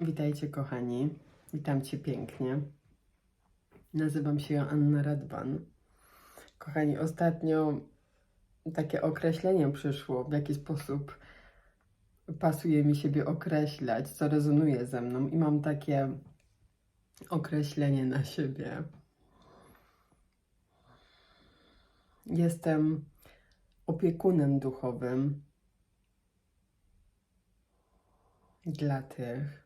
Witajcie kochani, witam Cię pięknie. Nazywam się Anna Radwan. Kochani, ostatnio takie określenie przyszło, w jaki sposób pasuje mi siebie określać, co rezonuje ze mną i mam takie określenie na siebie. Jestem opiekunem duchowym dla tych,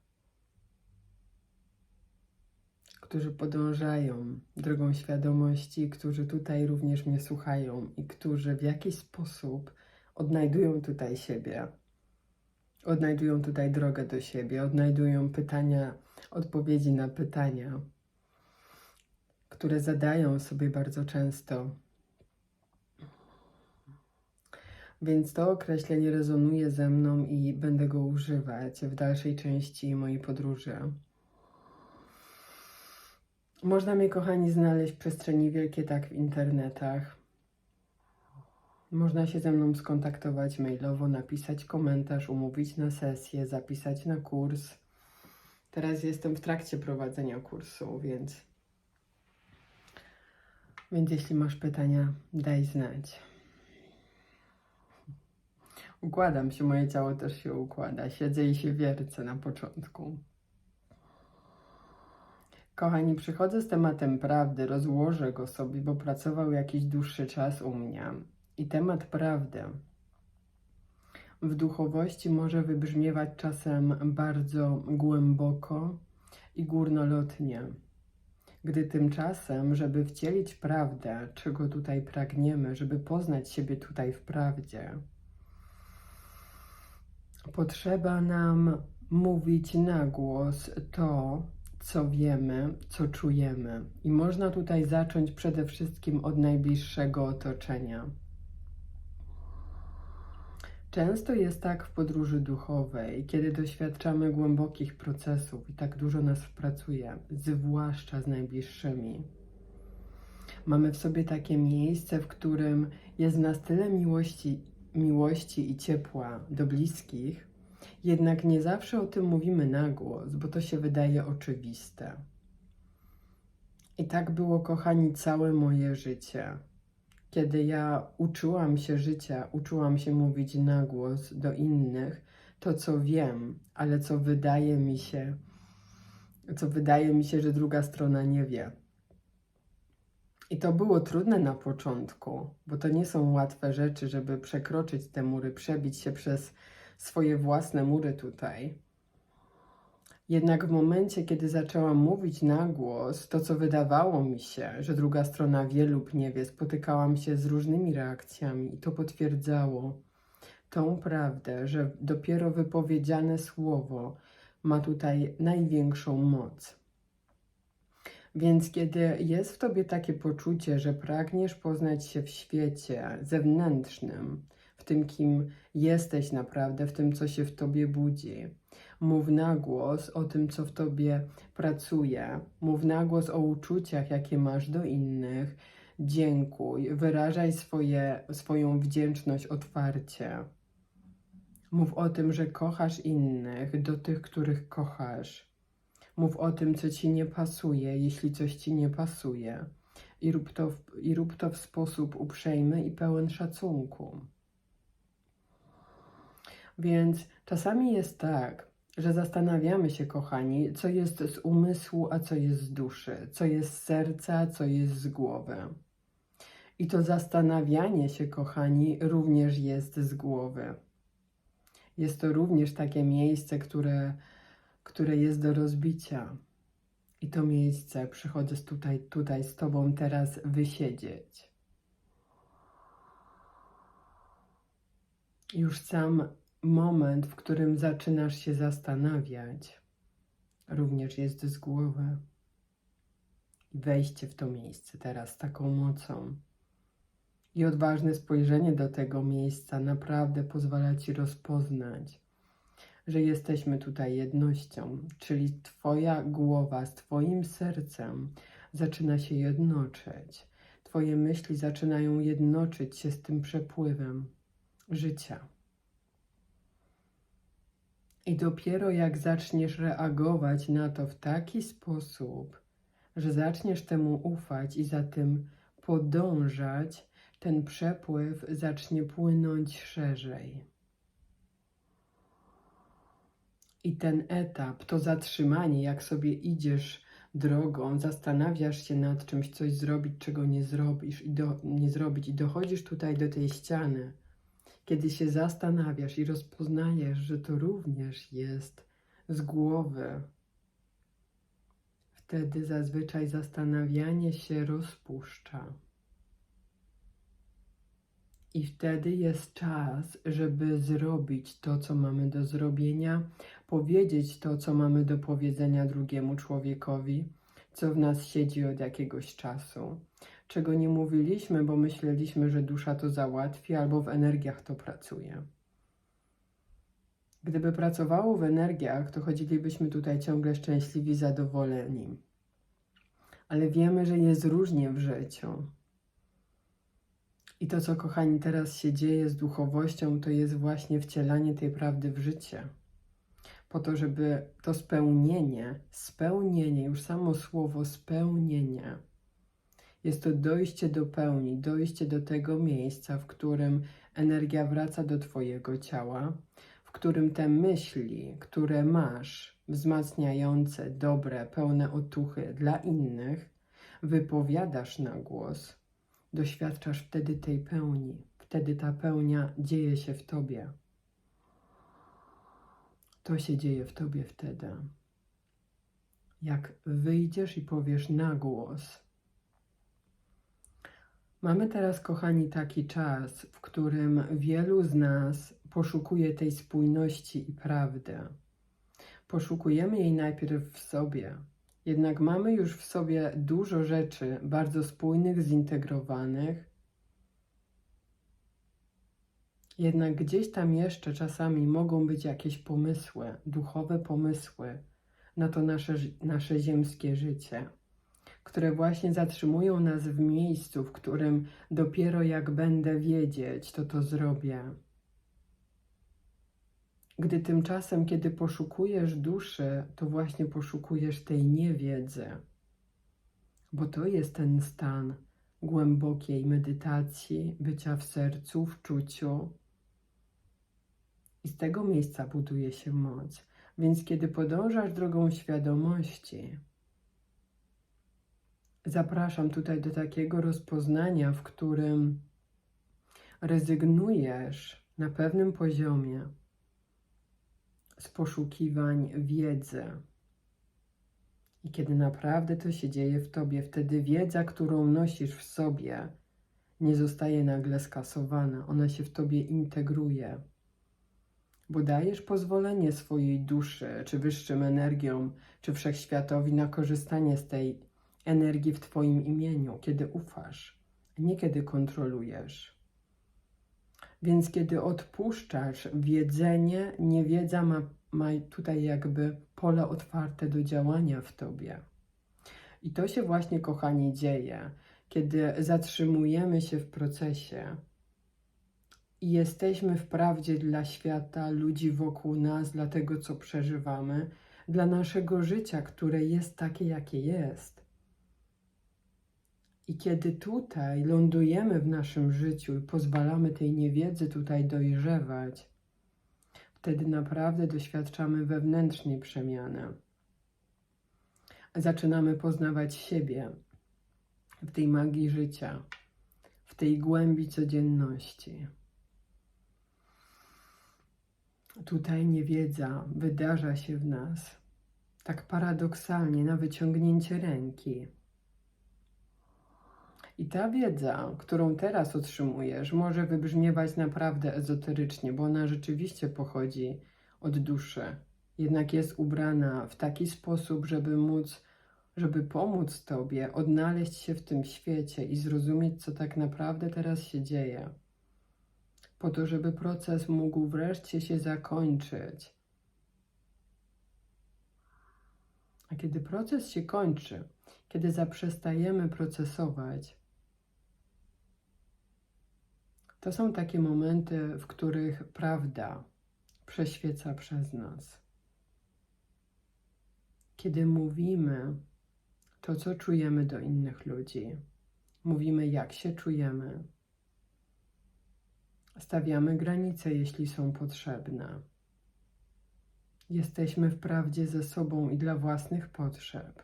którzy podążają drogą świadomości, którzy tutaj również mnie słuchają i którzy w jakiś sposób odnajdują tutaj siebie, odnajdują tutaj drogę do siebie, odnajdują pytania, odpowiedzi na pytania, które zadają sobie bardzo często. Więc to określenie rezonuje ze mną i będę go używać w dalszej części mojej podróży. Można mnie, kochani, znaleźć w przestrzeni wielkie, tak w internetach. Można się ze mną skontaktować mailowo, napisać komentarz, umówić na sesję, zapisać na kurs. Teraz jestem w trakcie prowadzenia kursu, więc, więc jeśli masz pytania, daj znać. Układam się, moje ciało też się układa. Siedzę i się wiercę na początku. Kochani, przychodzę z tematem prawdy, rozłożę go sobie, bo pracował jakiś dłuższy czas u mnie. I temat prawdy w duchowości może wybrzmiewać czasem bardzo głęboko i górnolotnie. Gdy tymczasem, żeby wcielić prawdę, czego tutaj pragniemy, żeby poznać siebie tutaj w prawdzie, potrzeba nam mówić na głos to, co wiemy, co czujemy. I można tutaj zacząć przede wszystkim od najbliższego otoczenia. Często jest tak w podróży duchowej, kiedy doświadczamy głębokich procesów i tak dużo nas pracuje, zwłaszcza z najbliższymi. Mamy w sobie takie miejsce, w którym jest nas tyle miłości, miłości i ciepła do bliskich, jednak nie zawsze o tym mówimy na głos, bo to się wydaje oczywiste. I tak było, kochani, całe moje życie. Kiedy ja uczyłam się życia, uczyłam się mówić na głos do innych, to co wiem, ale co wydaje mi się, co wydaje mi się, że druga strona nie wie. I to było trudne na początku, bo to nie są łatwe rzeczy, żeby przekroczyć te mury, przebić się przez swoje własne mury tutaj. Jednak w momencie, kiedy zaczęłam mówić na głos, to co wydawało mi się, że druga strona wie lub nie wie, spotykałam się z różnymi reakcjami i to potwierdzało tą prawdę, że dopiero wypowiedziane słowo ma tutaj największą moc. Więc kiedy jest w tobie takie poczucie, że pragniesz poznać się w świecie zewnętrznym, tym, kim jesteś naprawdę, w tym, co się w tobie budzi, mów na głos o tym, co w tobie pracuje, mów na głos o uczuciach, jakie masz do innych, dziękuj, wyrażaj swoje, swoją wdzięczność otwarcie. Mów o tym, że kochasz innych, do tych, których kochasz. Mów o tym, co ci nie pasuje, jeśli coś ci nie pasuje. I rób to w, i rób to w sposób uprzejmy i pełen szacunku. Więc czasami jest tak, że zastanawiamy się, kochani, co jest z umysłu, a co jest z duszy, co jest z serca, co jest z głowy. I to zastanawianie się, kochani, również jest z głowy. Jest to również takie miejsce, które, które jest do rozbicia. I to miejsce przychodzę tutaj, tutaj z Tobą teraz wysiedzieć. Już sam moment, w którym zaczynasz się zastanawiać, również jest z głowy. Wejście w to miejsce teraz z taką mocą. I odważne spojrzenie do tego miejsca naprawdę pozwala ci rozpoznać, że jesteśmy tutaj jednością, czyli Twoja głowa z Twoim sercem zaczyna się jednoczyć. Twoje myśli zaczynają jednoczyć się z tym przepływem życia. I dopiero jak zaczniesz reagować na to w taki sposób, że zaczniesz temu ufać i za tym podążać, ten przepływ zacznie płynąć szerzej. I ten etap, to zatrzymanie, jak sobie idziesz drogą, zastanawiasz się nad czymś, coś zrobić, czego nie zrobisz i do, nie zrobić i dochodzisz tutaj do tej ściany, kiedy się zastanawiasz i rozpoznajesz, że to również jest z głowy, wtedy zazwyczaj zastanawianie się rozpuszcza. I wtedy jest czas, żeby zrobić to, co mamy do zrobienia, powiedzieć to, co mamy do powiedzenia drugiemu człowiekowi, co w nas siedzi od jakiegoś czasu, czego nie mówiliśmy, bo myśleliśmy, że dusza to załatwi, albo w energiach to pracuje. Gdyby pracowało w energiach, to chodzilibyśmy tutaj ciągle szczęśliwi, zadowoleni. Ale wiemy, że jest różnie w życiu. I to, co kochani teraz się dzieje z duchowością, to jest właśnie wcielanie tej prawdy w życie. Po to, żeby to spełnienie, spełnienie, już samo słowo spełnienie, jest to dojście do pełni, dojście do tego miejsca, w którym energia wraca do Twojego ciała, w którym te myśli, które masz, wzmacniające, dobre, pełne otuchy dla innych, wypowiadasz na głos doświadczasz wtedy tej pełni. Wtedy ta pełnia dzieje się w tobie. To się dzieje w tobie wtedy. Jak wyjdziesz i powiesz na głos. Mamy teraz, kochani, taki czas, w którym wielu z nas poszukuje tej spójności i prawdy. Poszukujemy jej najpierw w sobie, jednak mamy już w sobie dużo rzeczy bardzo spójnych, zintegrowanych. Jednak gdzieś tam jeszcze czasami mogą być jakieś pomysły, duchowe pomysły na to nasze, nasze ziemskie życie, które właśnie zatrzymują nas w miejscu, w którym dopiero jak będę wiedzieć, to to zrobię. Gdy tymczasem, kiedy poszukujesz duszy, to właśnie poszukujesz tej niewiedzy, bo to jest ten stan głębokiej medytacji, bycia w sercu, w czuciu. I z tego miejsca buduje się moc. Więc kiedy podążasz drogą świadomości, zapraszam tutaj do takiego rozpoznania, w którym rezygnujesz na pewnym poziomie z poszukiwań wiedzy. I kiedy naprawdę to się dzieje w tobie, wtedy wiedza, którą nosisz w sobie, nie zostaje nagle skasowana, ona się w tobie integruje. Bo dajesz pozwolenie swojej duszy, czy wyższym energiom, czy wszechświatowi na korzystanie z tej energii w Twoim imieniu, kiedy ufasz, nie kiedy kontrolujesz. Więc kiedy odpuszczasz wiedzenie, niewiedza ma, ma tutaj jakby pole otwarte do działania w tobie. I to się właśnie, kochani, dzieje, kiedy zatrzymujemy się w procesie i jesteśmy wprawdzie dla świata, ludzi wokół nas, dla tego, co przeżywamy, dla naszego życia, które jest takie, jakie jest. I kiedy tutaj lądujemy w naszym życiu i pozwalamy tej niewiedzy tutaj dojrzewać, wtedy naprawdę doświadczamy wewnętrznej przemiany. Zaczynamy poznawać siebie w tej magii życia, w tej głębi codzienności. Tutaj niewiedza wydarza się w nas tak paradoksalnie na wyciągnięcie ręki i ta wiedza, którą teraz otrzymujesz, może wybrzmiewać naprawdę ezoterycznie, bo ona rzeczywiście pochodzi od duszy. Jednak jest ubrana w taki sposób, żeby móc, żeby pomóc Tobie odnaleźć się w tym świecie i zrozumieć, co tak naprawdę teraz się dzieje. Po to, żeby proces mógł wreszcie się zakończyć. A kiedy proces się kończy, kiedy zaprzestajemy procesować, to są takie momenty, w których prawda, prześwieca przez nas. Kiedy mówimy to, co czujemy do innych ludzi, mówimy, jak się czujemy, stawiamy granice, jeśli są potrzebne. Jesteśmy w prawdzie ze sobą i dla własnych potrzeb.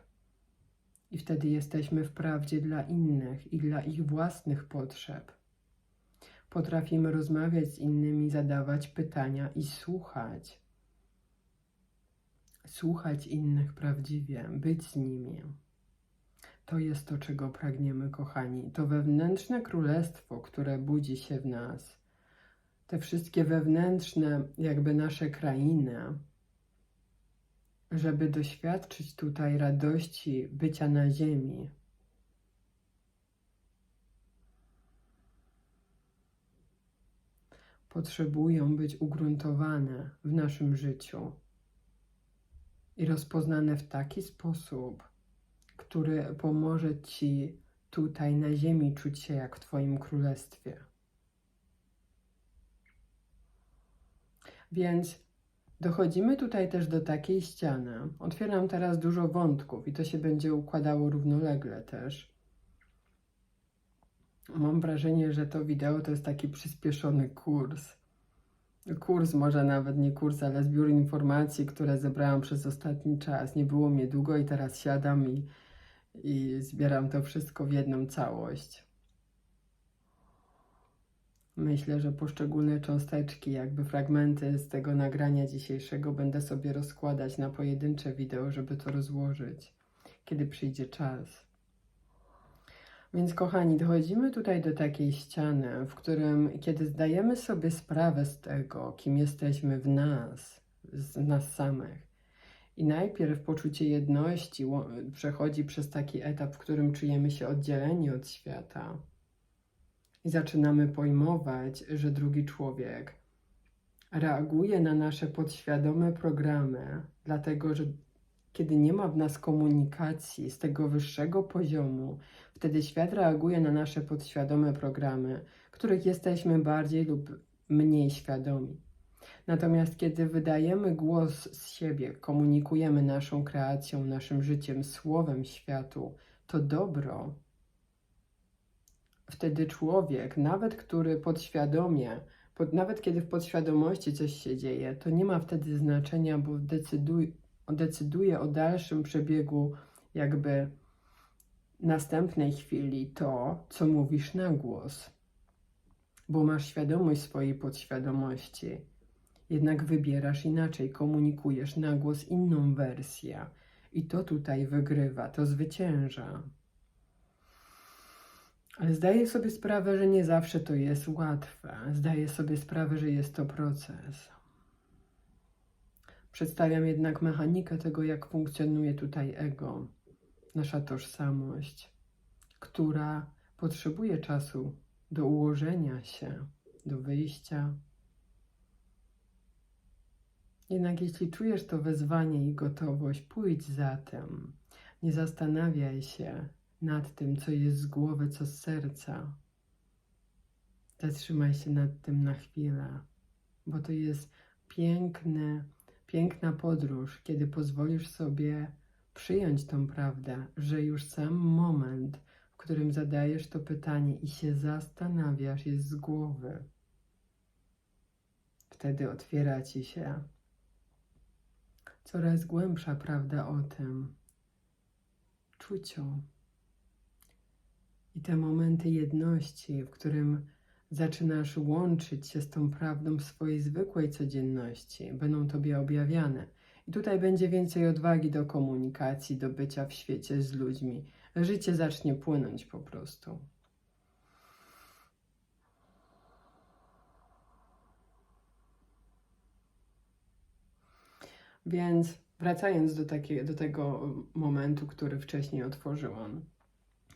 I wtedy jesteśmy w prawdzie dla innych i dla ich własnych potrzeb. Potrafimy rozmawiać z innymi, zadawać pytania i słuchać. Słuchać innych prawdziwie, być z nimi. To jest to, czego pragniemy, kochani. To wewnętrzne królestwo, które budzi się w nas. Te wszystkie wewnętrzne, jakby nasze krainy, żeby doświadczyć tutaj radości bycia na ziemi. Potrzebują być ugruntowane w naszym życiu i rozpoznane w taki sposób, który pomoże Ci tutaj na ziemi czuć się jak w Twoim królestwie. Więc dochodzimy tutaj też do takiej ściany. Otwieram teraz dużo wątków i to się będzie układało równolegle też. Mam wrażenie, że to wideo to jest taki przyspieszony kurs. Kurs, może nawet nie kurs, ale zbiór informacji, które zebrałam przez ostatni czas. Nie było mnie długo i teraz siadam i, i zbieram to wszystko w jedną całość. Myślę, że poszczególne cząsteczki, jakby fragmenty z tego nagrania dzisiejszego będę sobie rozkładać na pojedyncze wideo, żeby to rozłożyć, kiedy przyjdzie czas. Więc kochani, dochodzimy tutaj do takiej ściany, w którym kiedy zdajemy sobie sprawę z tego, kim jesteśmy w nas, z nas samych, i najpierw poczucie jedności przechodzi przez taki etap, w którym czujemy się oddzieleni od świata i zaczynamy pojmować, że drugi człowiek reaguje na nasze podświadome programy, dlatego że kiedy nie ma w nas komunikacji z tego wyższego poziomu, wtedy świat reaguje na nasze podświadome programy, których jesteśmy bardziej lub mniej świadomi. Natomiast kiedy wydajemy głos z siebie, komunikujemy naszą kreacją, naszym życiem, słowem światu, to dobro, wtedy człowiek, nawet który podświadomie, pod, nawet kiedy w podświadomości coś się dzieje, to nie ma wtedy znaczenia, bo decyduje, decyduje o dalszym przebiegu jakby następnej chwili to, co mówisz na głos, bo masz świadomość swojej podświadomości. Jednak wybierasz inaczej, komunikujesz na głos inną wersję. I to tutaj wygrywa, to zwycięża. Ale zdaję sobie sprawę, że nie zawsze to jest łatwe. Zdaję sobie sprawę, że jest to proces. Przedstawiam jednak mechanikę tego, jak funkcjonuje tutaj ego, nasza tożsamość, która potrzebuje czasu do ułożenia się, do wyjścia. Jednak jeśli czujesz to wezwanie i gotowość, pójdź za tym. Nie zastanawiaj się nad tym, co jest z głowy, co z serca. Zatrzymaj się nad tym na chwilę, bo to jest piękny Piękna podróż, kiedy pozwolisz sobie przyjąć tą prawdę, że już sam moment, w którym zadajesz to pytanie i się zastanawiasz, jest z głowy. Wtedy otwiera ci się coraz głębsza prawda o tym czuciu. I te momenty jedności, w którym zaczynasz łączyć się z tą prawdą w swojej zwykłej codzienności, będą Tobie objawiane. I tutaj będzie więcej odwagi do komunikacji, do bycia w świecie z ludźmi. Życie zacznie płynąć po prostu. Więc wracając do, takie, do tego momentu, który wcześniej otworzyłam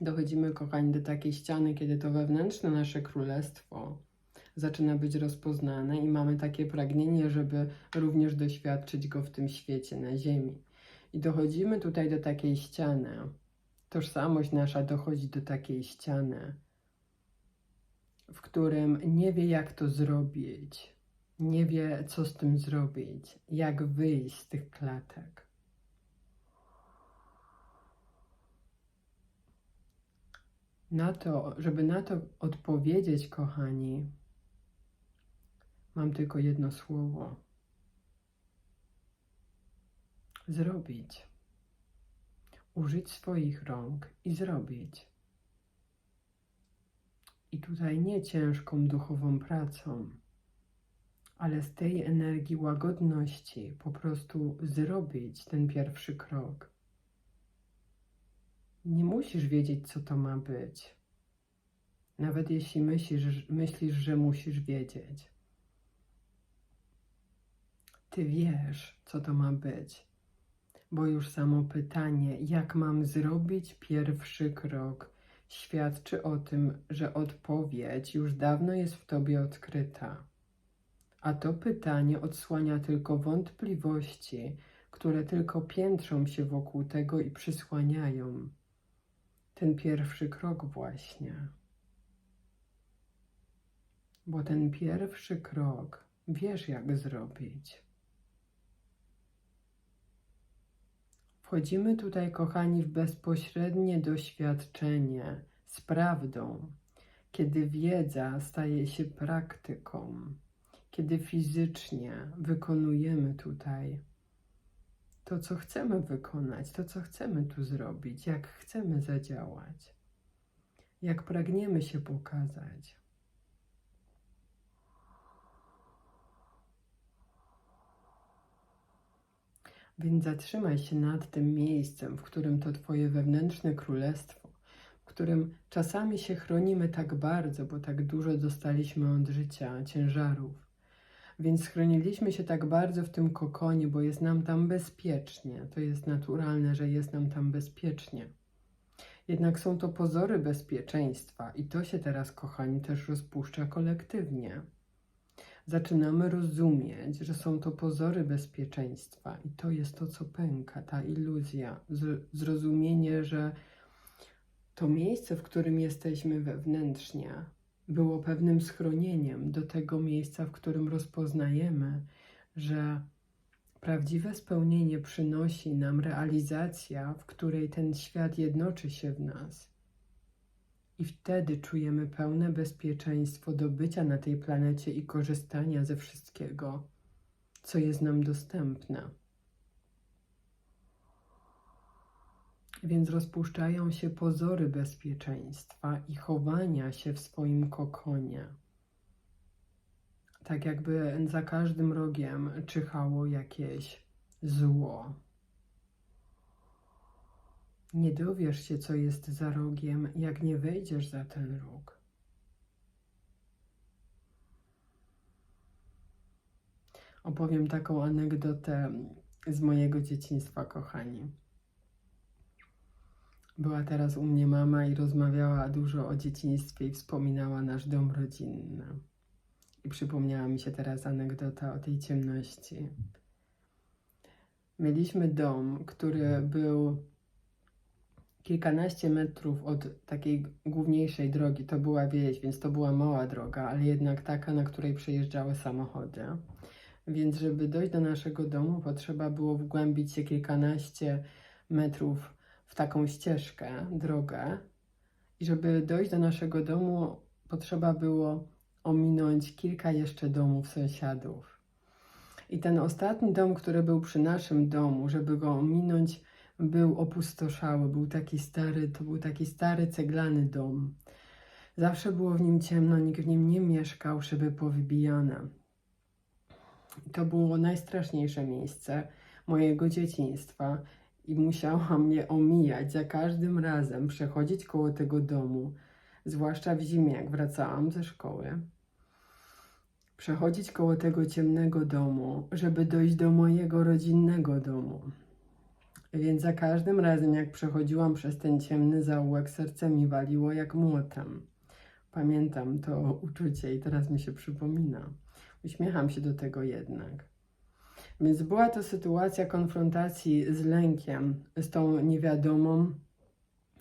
dochodzimy, kochani, do takiej ściany, kiedy to wewnętrzne nasze królestwo zaczyna być rozpoznane i mamy takie pragnienie, żeby również doświadczyć go w tym świecie, na ziemi. I dochodzimy tutaj do takiej ściany. Tożsamość nasza dochodzi do takiej ściany, w którym nie wie, jak to zrobić. Nie wie, co z tym zrobić, jak wyjść z tych klatek. Na to, żeby na to odpowiedzieć, kochani, mam tylko jedno słowo. Zrobić. Użyć swoich rąk i zrobić. I tutaj nie ciężką duchową pracą, ale z tej energii łagodności po prostu zrobić ten pierwszy krok. Nie musisz wiedzieć, co to ma być. Nawet jeśli myślisz, myślisz, że musisz wiedzieć. Ty wiesz, co to ma być, bo już samo pytanie, jak mam zrobić pierwszy krok, świadczy o tym, że odpowiedź już dawno jest w tobie odkryta. A to pytanie odsłania tylko wątpliwości, które tylko piętrzą się wokół tego i przysłaniają ten pierwszy krok właśnie. Bo ten pierwszy krok wiesz, jak zrobić. Wchodzimy tutaj, kochani, w bezpośrednie doświadczenie z prawdą, kiedy wiedza staje się praktyką, kiedy fizycznie wykonujemy tutaj to, co chcemy wykonać, to, co chcemy tu zrobić, jak chcemy zadziałać, jak pragniemy się pokazać. Więc zatrzymaj się nad tym miejscem, w którym to Twoje wewnętrzne królestwo, w którym czasami się chronimy tak bardzo, bo tak dużo dostaliśmy od życia ciężarów. Więc schroniliśmy się tak bardzo w tym kokonie, bo jest nam tam bezpiecznie. To jest naturalne, że jest nam tam bezpiecznie. Jednak są to pozory bezpieczeństwa i to się teraz, kochani, też rozpuszcza kolektywnie zaczynamy rozumieć, że są to pozory bezpieczeństwa i to jest to, co pęka, ta iluzja, zrozumienie, że to miejsce, w którym jesteśmy wewnętrznie, było pewnym schronieniem do tego miejsca, w którym rozpoznajemy, że prawdziwe spełnienie przynosi nam realizacja, w której ten świat jednoczy się w nas i wtedy czujemy pełne bezpieczeństwo do bycia na tej planecie i korzystania ze wszystkiego, co jest nam dostępne. Więc rozpuszczają się pozory bezpieczeństwa i chowania się w swoim kokonie. Tak jakby za każdym rogiem czyhało jakieś zło. Nie dowiesz się, co jest za rogiem, jak nie wejdziesz za ten róg. Opowiem taką anegdotę z mojego dzieciństwa, kochani. Była teraz u mnie mama i rozmawiała dużo o dzieciństwie i wspominała nasz dom rodzinny. I przypomniała mi się teraz anegdota o tej ciemności. Mieliśmy dom, który był kilkanaście metrów od takiej główniejszej drogi. To była wieś, więc to była mała droga, ale jednak taka, na której przejeżdżały samochody. Więc, żeby dojść do naszego domu, potrzeba było wgłębić się kilkanaście metrów w taką ścieżkę, drogę. I żeby dojść do naszego domu, potrzeba było ominąć kilka jeszcze domów sąsiadów. I ten ostatni dom, który był przy naszym domu, żeby go ominąć, był opustoszały, był taki stary, to był taki stary ceglany dom. Zawsze było w nim ciemno, nikt w nim nie mieszkał, szyby powybijane. To było najstraszniejsze miejsce mojego dzieciństwa i musiałam je omijać za każdym razem, przechodzić koło tego domu, zwłaszcza w zimie, jak wracałam ze szkoły. Przechodzić koło tego ciemnego domu, żeby dojść do mojego rodzinnego domu. Więc za każdym razem, jak przechodziłam przez ten ciemny zaułek, serce mi waliło jak młotem. Pamiętam to uczucie i teraz mi się przypomina. Uśmiecham się do tego jednak. Więc była to sytuacja konfrontacji z lękiem, z tą niewiadomą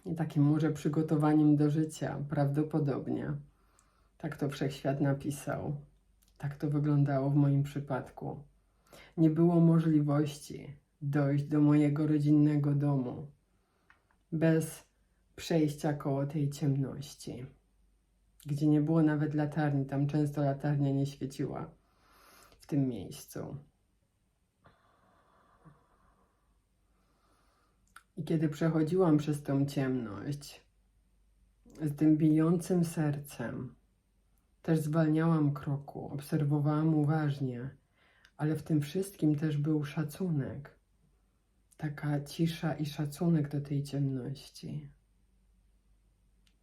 i takim może przygotowaniem do życia, prawdopodobnie. Tak to wszechświat napisał. Tak to wyglądało w moim przypadku. Nie było możliwości dojść do mojego rodzinnego domu bez przejścia koło tej ciemności, gdzie nie było nawet latarni. Tam często latarnia nie świeciła w tym miejscu. I kiedy przechodziłam przez tą ciemność, z tym bijącym sercem, też zwalniałam kroku, obserwowałam uważnie, ale w tym wszystkim też był szacunek. Taka cisza i szacunek do tej ciemności.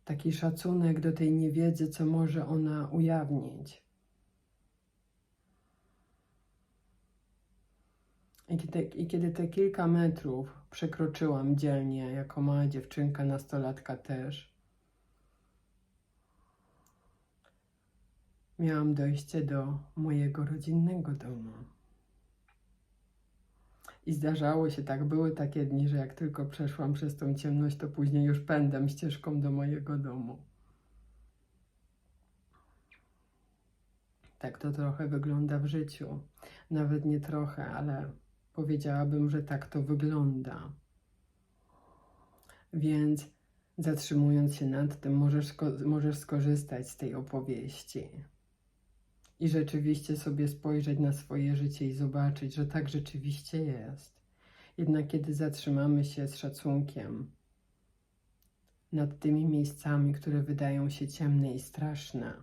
Taki szacunek do tej niewiedzy, co może ona ujawnić. I kiedy, I kiedy te kilka metrów przekroczyłam dzielnie, jako mała dziewczynka, nastolatka też, miałam dojście do mojego rodzinnego domu. I zdarzało się tak, były takie dni, że jak tylko przeszłam przez tą ciemność, to później już pędem ścieżką do mojego domu. Tak to trochę wygląda w życiu. Nawet nie trochę, ale powiedziałabym, że tak to wygląda. Więc zatrzymując się nad tym, możesz, możesz skorzystać z tej opowieści i rzeczywiście sobie spojrzeć na swoje życie i zobaczyć, że tak rzeczywiście jest. Jednak kiedy zatrzymamy się z szacunkiem nad tymi miejscami, które wydają się ciemne i straszne,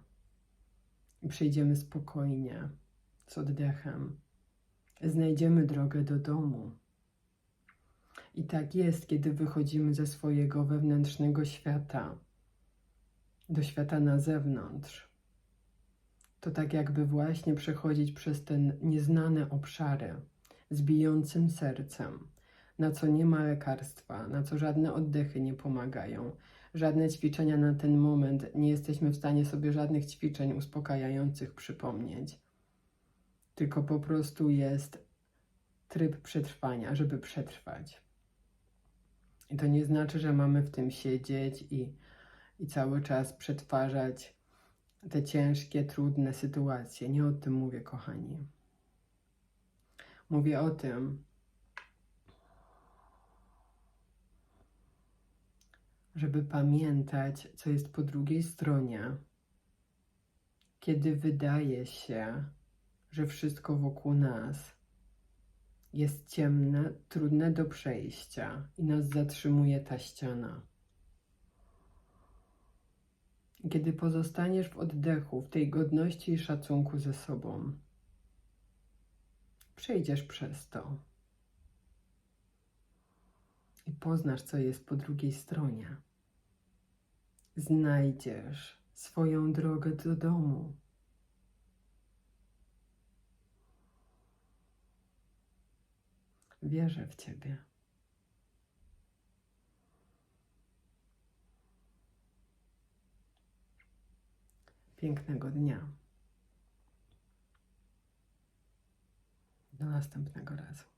i przejdziemy spokojnie, z oddechem, znajdziemy drogę do domu. I tak jest, kiedy wychodzimy ze swojego wewnętrznego świata do świata na zewnątrz to tak jakby właśnie przechodzić przez te nieznane obszary z bijącym sercem, na co nie ma lekarstwa, na co żadne oddechy nie pomagają, żadne ćwiczenia na ten moment, nie jesteśmy w stanie sobie żadnych ćwiczeń uspokajających przypomnieć. Tylko po prostu jest tryb przetrwania, żeby przetrwać. I to nie znaczy, że mamy w tym siedzieć i, i cały czas przetwarzać te ciężkie, trudne sytuacje. Nie o tym mówię, kochani. Mówię o tym, żeby pamiętać, co jest po drugiej stronie, kiedy wydaje się, że wszystko wokół nas jest ciemne, trudne do przejścia i nas zatrzymuje ta ściana. Kiedy pozostaniesz w oddechu, w tej godności i szacunku ze sobą, przejdziesz przez to i poznasz, co jest po drugiej stronie. Znajdziesz swoją drogę do domu. Wierzę w Ciebie. Pięknego dnia. Do następnego razu.